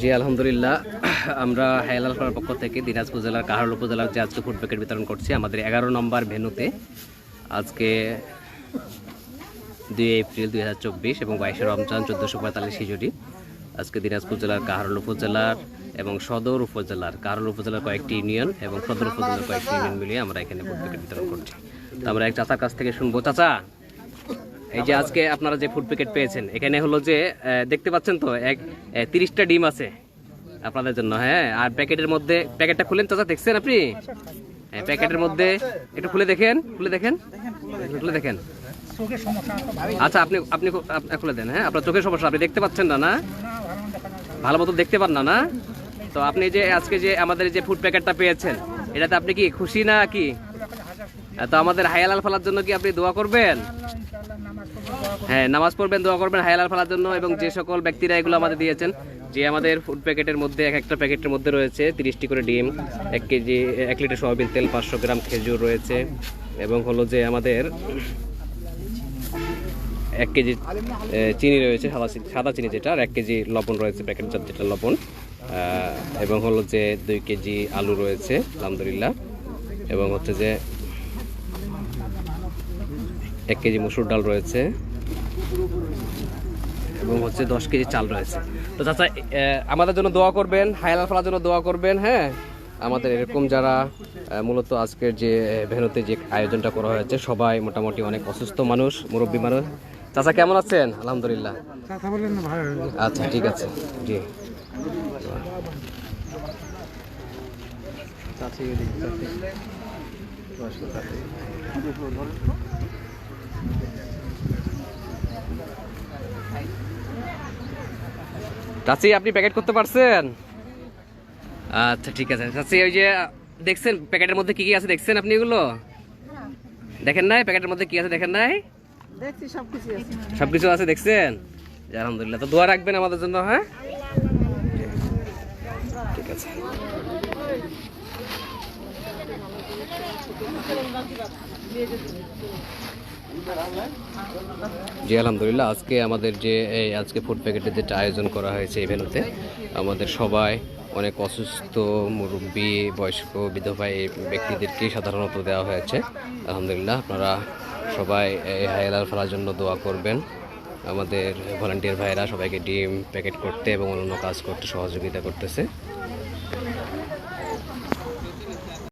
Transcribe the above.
জি, আলহামদুলিল্লাহ। আমরা হায়ালাল পাড়ার পক্ষ থেকে দিনাজপুর জেলার কাহারল উপজেলার যে আজকে ফুড প্যাকেট বিতরণ করছি, আমাদের এগারো নম্বর ভেন্যুতে আজকে দুই এপ্রিল দুই হাজার চব্বিশ এবং বাইশে রমজান চোদ্দোশো পঁয়তাল্লিশ হিজুরি আজকে দিনাজপুর জেলার কাহারল উপজেলার এবং সদর উপজেলার কাহারল উপজেলার কয়েকটি ইউনিয়ন এবং সদর উপজেলার কয়েকটি ইউনিয়ন মিলিয়ে আমরা এখানে ফুড প্যাকেট বিতরণ করছি। তো আমরা এক চাচার কাছ থেকে শুনব। চাচা! এই যে আজকে আপনারা যে ফুড প্যাকেট পেয়েছেন, এখানে হলো যে দেখতে পাচ্ছেন তো, এক তিরিশটা ডিম আছে আপনাদের জন্য হ্যাঁ? আর প্যাকেটের মধ্যে, প্যাকেটটা খুলেন চাচা, দেখছেন আপনি? হ্যাঁ প্যাকেটের মধ্যে, একটু খুলে দেখেন খুলে দেখেন খুলে দেখেন। আচ্ছা আপনি আপনি খুলে দেন হ্যাঁ? আপনার চোখের সমস্যা, আপনি দেখতে পাচ্ছেন না না? ভালো মতো দেখতে পান না না? তো আপনি যে, আজকে যে আমাদের যে ফুড প্যাকেটটা পেয়েছেন, এটাতে আপনি কি খুশি না কি? তো আমাদের হায়ালাল ফেলার জন্য কি আপনি দোয়া করবেন? হ্যাঁ নামাজ পড়বেন দোয়া করবেন হায়ালাল ফেলার জন্য এবং যে সকল ব্যক্তিরা এগুলো আমাদের দিয়েছেন যে আমাদের ফুড প্যাকেটের মধ্যে এক একটা প্যাকেটের মধ্যে রয়েছে তিরিশটি করে ডিম এক কেজি এক লিটার সয়াবিন তেল পাঁচশো গ্রাম খেজুর রয়েছে এবং হলো যে আমাদের এক কেজি চিনি রয়েছে সাদা সাদা চিনি যেটা আর এক কেজি লবণ রয়েছে প্যাকেটজাত যেটা লবণ এবং হলো যে দুই কেজি আলু রয়েছে আলহামদুলিল্লাহ এবং হচ্ছে যে এক কেজি মুসুর ডাল রয়েছে এবং হচ্ছে দশ কেজি চাল রয়েছে। তো চাচা আমাদের জন্য দোয়া করবেন হায়ালাল ফেলার জন্য দোয়া করবেন হ্যাঁ? আমাদের এরকম যারা মূলত আজকের যে ভেনুতে যে আয়োজনটা করা হয়েছে সবাই মোটামুটি অনেক অসুস্থ মানুষ মুরব্বী মানুষ। চাচা কেমন আছেন? আলহামদুলিল্লাহ। আচ্ছা ঠিক আছে। জি। চাচি। চাচি আপনি প্যাকেট করতে পারছেন? আচ্ছা ঠিক আছে। চাচি ওই যে দেখছেন প্যাকেটের মধ্যে কি কি আছে? দেখছেন আপনি এগুলো? দেখেন নাই? প্যাকেটের মধ্যে কি আছে? দেখেন নাই? দেখছি সব কিছু আছে। সবকিছু আছে দেখছেন? জি, আলহামদুলিল্লাহ। তো দোয়া রাখবেন আমাদের জন্য হ্যাঁ? ঠিক আছে। জি, আলহামদুলিল্লাহ। আজকে আমাদের যে, এই আজকে ফুড প্যাকেটের যেটা আয়োজন করা হয়েছে এই ভেনুতে আমাদের সবাই অনেক অসুস্থ, মুরব্বী, বয়স্ক, বিধবা এই ব্যক্তিদেরকে সাধারণত দেওয়া হয়েছে। আলহামদুলিল্লাহ, আপনারা সবাই এই হায়ালাল ফেলার জন্য দোয়া করবেন। আমাদের ভলান্টিয়ার ভাইরা সবাইকে ডিম প্যাকেট করতে এবং অন্যান্য কাজ করতে সহযোগিতা করতেছে।